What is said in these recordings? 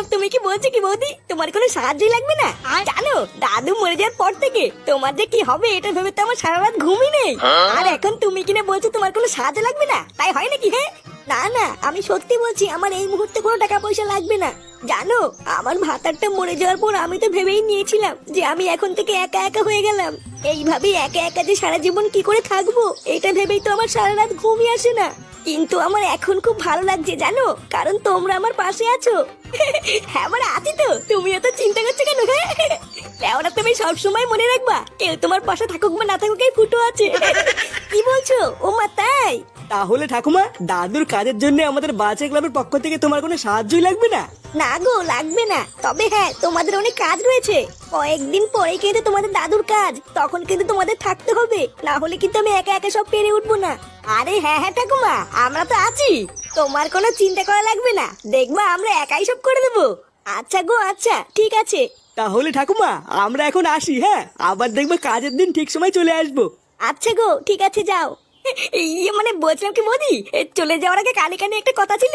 এসব তুমি কি বলছো কি বৌদি? তোমার কোনো সাহায্যই লাগবে না? জানো দাদু মরে যাওয়ার পর থেকে তোমার যে কি হবে এটা ভেবে তো আমার সারা রাত ঘুমই নেই। আর এখন তুমি কিনা বলছো তোমার কোনো সাহায্য লাগবে না? তাই হয় নাকি হ্যাঁ? না না আমি সত্যি বলছি আমার এই মুহূর্তে কোনো টাকা পয়সা লাগবে না। জানো আমার ভাতারটা মরে যাওয়ার পর আমি তো ভেবেই নিয়েছিলাম যে আমি এখন থেকে একা একা হয়ে গেলাম। এইভাবেই একা একা যে সারা জীবন কি করে থাকব এটা ভেবেই তো আমার সারা রাত ঘুমই আসে না। কিন্তু আমার এখন খুব ভালো লাগছে জানো কারণ তোমরা আমার পাশে আছো। হ্যাঁ আমার আছি তো। তুমিও তো চিন্তা করছ কেন হ্যাঁ ওরা তুমি সবসময় মনে রাখবা কেউ তোমার পাশে থাকুক বা না থাকুক এই ফুটো আছে। কি বলছো? ও মা তাই? তাহলে ঠাকুমা দাদুর কাজের জন্য আমাদের বাচ্চা ক্লাবের পক্ষ থেকে তোমার কোনো সাহায্যই লাগবে না? না গো লাগবে না। তবে হ্যাঁ তোমাদের অনেক কাজ রয়েছে। কয়েকদিন পরে কিন্তু তোমাদের দাদুর কাজ। তখন কিন্তু তোমাদের থাকতে হবে। না হলে কিন্তু আমি একা একা সব পেরে উঠবো না। আরে হ্যাঁ হ্যাঁ ঠাকুমা আমরা তো আছি। তোমার কোনো চিন্তা করা লাগবে না। দেখবা আমরা একাই সব করে দেবো। আচ্ছা গো আচ্ছা ঠিক আছে। তাহলে ঠাকুমা আমরা এখন আসি হ্যাঁ? আবার দেখবে কাজের দিন ঠিক সময় চলে আসব। আচ্ছা গো ঠিক আছে যাও। ইয়ে মানে বলছিলাম কি মোদি চলে যাওয়ার আগে কানে কানে একটা কথা ছিল।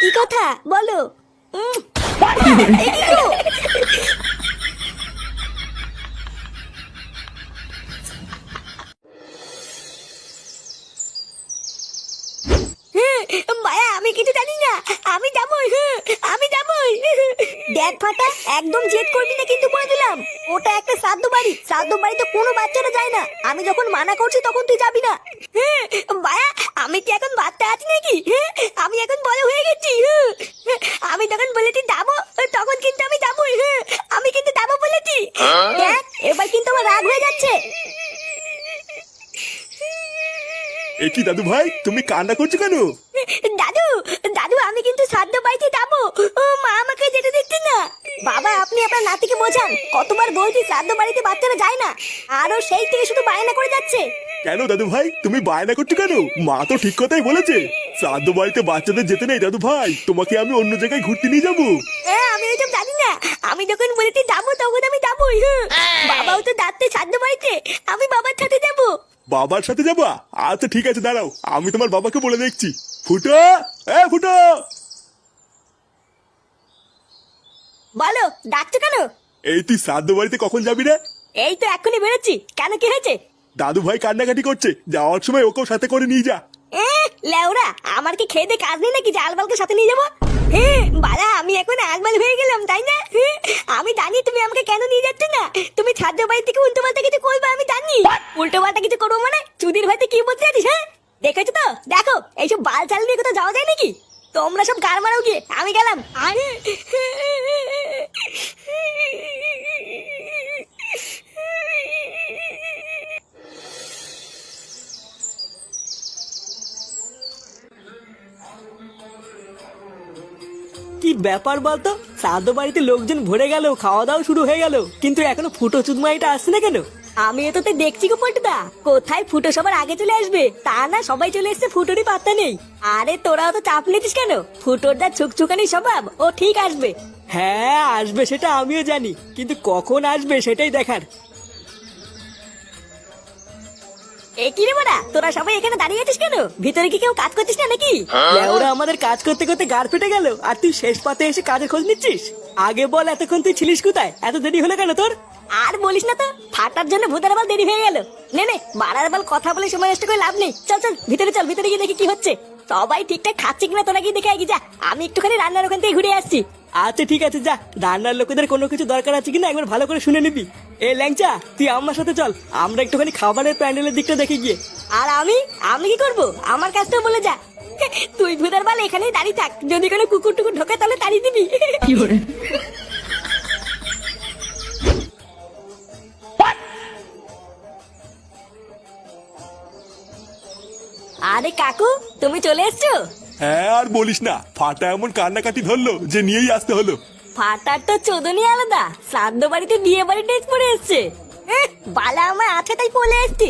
কি কথা? বলো। উম, এ কি গো? হ্যাঁ, মায়া আমি কিছু জানি না। আমি যাবই হ্যাঁ, আমি যাবই দেখ ফাটা একদম জেদ করবি না কিন্তু বলে দিলাম। ওটা একটা শ্রাদ্ধ বাড়ি। শ্রাদ্ধ বাড়িতে কোনো বাচ্চারা যায় না। আমি যখন মানা করছি তখন তুই যাবি না। হ্যাঁ, মায়া আমি কি এখন বাচ্চা আছি নাকি? হ্যাঁ, আমি এখন বড় হয়ে গেছি হ্যাঁ, আমি যখন বলেছি যাব তখন কিন্তু আমি যাবই হ্যাঁ, আমি কিন্তু যাব বলেছি। দেখ এবার কিন্তু আমার রাগ হয়ে যাচ্ছে। এ কি দাদু ভাই তুমি কান্না করছ কেন? কিন্তু শ্রাদ্ধ বাড়িতে যাব। ও মা আমাকে যেতে দিচ্ছে না। বাবা আপনি আপনার নাতিকে বোঝান। কতবার বলছি শ্রাদ্ধ বাড়িতে বাচ্চারা যায় না। আরও সেই থেকে শুধু বায়না করে যাচ্ছে। কেন দাদু ভাই? তুমি বায়না করছ কেন? মা তো ঠিক কথাই বলেছে। শ্রাদ্ধ বাড়িতে বাচ্চাদের যেতে নেই দাদু ভাই। তোমাকে আমি অন্য জায়গায় ঘুরতে নিয়ে যাব। হ্যাঁ আমি ওইসব জানি না। আমি যখন বলেছি যাব তখন আমি যাবোই। হ্যাঁ বাবাও তো যাচ্ছে শ্রাদ্ধ বাড়িতে। আমি বাবার সাথে যাব। বাবার সাথে যাবা? আচ্ছা ঠিক আছে দাঁড়াও। আমি তোমার বাবাকে বলে দেখছি। ফুটো? এ ফুটো! বলো ডাকছো কেন? এই তুই শ্রাদ্ধ বাড়িতে কখন যাবি রে? এই তো এখনই বেরোচ্ছি। কেন কি হয়েছে? দাদু ভাই কান্নাকাটি করছে। যাওয়ার সময় ওকেও সাথে করে নিয়ে যা। এ, লেওরা আমার কি খেয়ে দিয়ে কাজ নেই নাকি? যে আলবালকে সাথে নিয়ে যাব? হ্যাঁ বাড়া আমি এখন আলবাল হয়ে গেলাম তাই না? আমি জানি তুমি আমাকে কেন নিয়ে যাচ্ছ না। তুমি ছাদ্য বাড়ি থেকে উল্টো পাল্টা কিছু করবে আমি জানি। উল্টো পাল্টা কিছু করব মানে? চুদির ভাইতে কি বলতে চাচ্ছিস হ্যাঁ? দেখেছ তো? দেখো, এইসব বাল চাল নিয়ে কোথাও যাওয়া যায় নাকি? তোমরা সব গার মারাও গিয়ে, আমি গেলাম। আরে। কি ব্যাপার বলতো? শ্রাদ্ধ বাড়িতে লোকজন ভরে গেল খাওয়া দাওয়া শুরু হয়ে গেল, কিন্তু এখনও ফুটো চুদমাইটা আসছে না কেন? আমি তো তো দেখছি গো পল্টুদা। কোথায় ফুটো সবার আগে চলে আসবে? তা না সবাই চলে এসছে ফুটোরই পাত্তা নেই। আরে তোরাও তো চাপ নিতিস কেন? ফুটোর দা ছুকছুকানি স্বভাব ও ঠিক আসবে। হ্যাঁ আসবে সেটা আমিও জানি কিন্তু কখন আসবে সেটাই দেখার। এ কি রে বড়া তোরা সবাই এখানে দাঁড়িয়ে আছিস কেন? ভিতরে কি কেউ কাজ করছিস না নাকি? ওরা আমাদের কাজ করতে করতে গার ফেটে গেল আর তুই শেষ পাতে এসে কাজের খোঁজ নিচ্ছিস? আগে বল এতক্ষণ তুই ছিলিস কোথায়? এত দেরি হলো কেন তোর? আর বলিস না তো ফাটার জন্য ভূতের বাল দেরি হয়ে গেল। নে নে বাড়ার বাল কথা বলে সময় নষ্ট করে লাভ নেই। চল চল ভিতরে চল ভিতরে গিয়ে দেখি কি হচ্ছে। সবাই ঠিকঠাক খাচ্ছে কিনা তোরা গিয়ে দেখে আগে যা। আমি একটুখানি রান্নার ওখান থেকে ঘুরে আসছি। আচ্ছা ঠিক আছে যা। রান্নার লোকেদের কোনো কিছু দরকার আছে কিনা একবার ভালো করে শুনে নিবি। এ ল্যাংচা তুই আমার সাথে চল। আমরা একটুখানি খাবারের প্যান্ডেলের দিকটা দেখে গিয়ে। আর আমি? আমি কি করব? আমার কাজটা বলে যা। তুই ভূতের বাল এখানেই দাঁড়িয়ে থাক। যদি কোনো কুকুর টুকুর ঢোকে তাহলে তাড়িয়ে দিবি। আরে কাকু তুমি চলে এসছো? হ্যাঁ আর বলিস না ফাটা এমন কান্নাকাটি ধরলো যে নিয়েই আসতে হলো। ফাটার তো চোদনই আলাদা শ্রাদ্ধ বাড়িতে বিয়ে বাড়ি ড্রেস পরে এসছে। এহ, বালা আমার আছে তাই এসছি।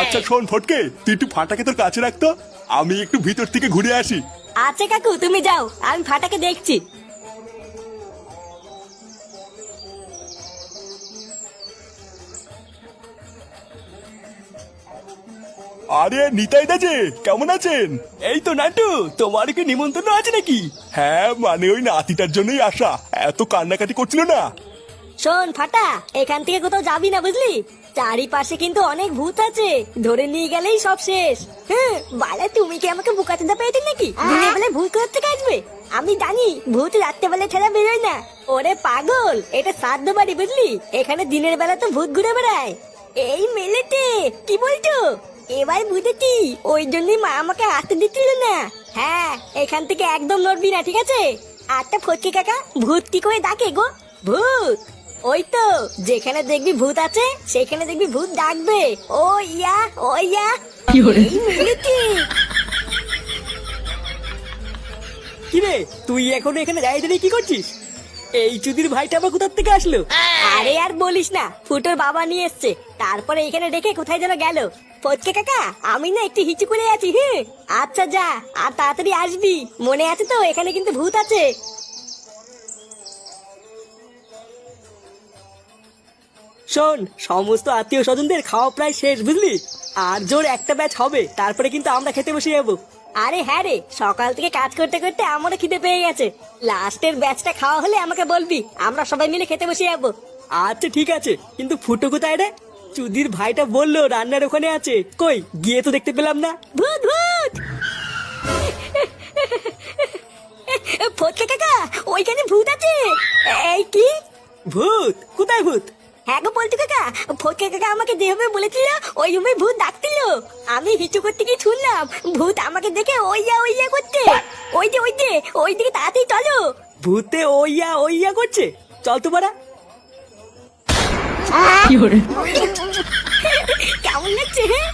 আচ্ছা শোন ফটকে তুই একটু ফাটাকে তোর কাছে রাখতো আমি একটু ভিতর থেকে ঘুরে আসি। আচ্ছা কাকু তুমি যাও আমি ফাটাকে দেখছি। আরে নিতাই দা যে কেমন আছেন? এই তো নাটু তোমার কি নিমন্ত্রণ আছে নাকি? হ্যাঁ মানে ওই নাতিটার জন্যই আসা। এত কান্নাকাটি করছিল না। শোন ফাটা এখান থেকে কোথাও যাবি না বুঝলি? চারিপাশে কিন্তু অনেক ভূত আছে। ধরে নিয়ে গেলেই সব শেষ। হ্যাঁ বালে তুমি কি আমাকে বুকাতে দা পেয়েছি নাকি? দিনের বেলায় ভূত কোথা থেকে আসবে? আমি জানি ভূত রাত্রেবেলা ছেড়া বেরোয় না। ওরে পাগল এটা শ্রাদ্ধ বাড়ি বুঝলি? এখানে দিনের বেলা তো ভূত ঘুরে বেড়ায়। এই মেলেতে কি বলছো? এবার বুঝেছি। ওই জন্যই মা আমাকে আসতে দিচ্ছিল না। হ্যাঁ এখান থেকে একদম নড়বি না ঠিক আছে? আচ্ছা ফটকি কাকা ভূত কি করে ডাকে গো? ভূত? ওই তো যেখানে দেখবি ভূত আছে সেখানে দেখবি ভূত ডাকবে। ও ইয়া ও ইয়া। কি রে তুই এখনও এখানে দাঁড়িয়ে দাঁড়িয়ে কি করছিস? এই চুদির ভাইটা আবার কোথার থেকে আসলো? আরে আর বলিস না, ফুটোর বাবা নিয়ে এসছে। তারপরে এখানে রেখে কোথায় যেন গেল। ফটকে কাকা, আমি না একটু হিচু করে আছি হ্যাঁ আচ্ছা যা, আর তাড়াতাড়ি আসবি। মনে আছে তো, এখানে কিন্তু ভূত আছে। শোন, সমস্ত আত্মীয় স্বজনদের খাওয়া প্রায় শেষ, বুঝলি? আর জোর একটা ব্যাচ হবে, তারপরে কিন্তু আমরা খেতে বসে যাব। আরে হ্যাঁ রে সকাল থেকে কাজ করতে করতে আমারও খিদে পেয়ে গেছে। লাস্টের ব্যাচটা খাওয়া হলে আমাকে বলবি আমরা সবাই মিলে খেতে বসে যাব। আচ্ছা ঠিক আছে কিন্তু ফুটো কোথায় রে? চুদির ভাইটা বলল রান্নার ওখানে আছে। কই গিয়ে তো দেখতে পেলাম না। ভূত ভূত! ফটকে কাকা ওইখানে ভূত আছে। এই কি? ভূত কোথায় ভূত? হ্যাঁ গো বলতো কাকা ফটকে কাকা আমাকে যেভাবে বলেছিল ওই রুমে ভূত ডাকছিল। আমি হিচু করতে গিয়ে শুনলাম ভূত আমাকে দেখে ওইয়া ওইয়া করতে ওই যে ওই যে ওই দিকে তাড়াতাড়ি চলো। ভূতে ওইয়া ওইয়া করছে? চল তো পারা কেমন লাগছে হ্যাঁ?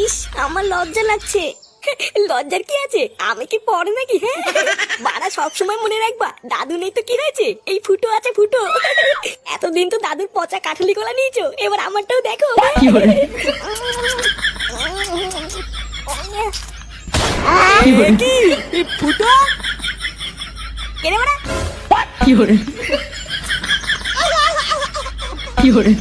ইস আমার লজ্জা লাগছে। লজ্জার কি আছে? আমি কি পড়ে নাকি হ্যাঁ? বাড়া সবসময় মনে রাখবা দাদু নেই তো কি হয়েছে? এই ফুটো আছে ফুটো। এতদিন তো দাদুর পচা কাঠালি গলা নিয়েছো এবার আমারটাও দেখো। কি এই ফুটো? কেনে বাড়া? কি hore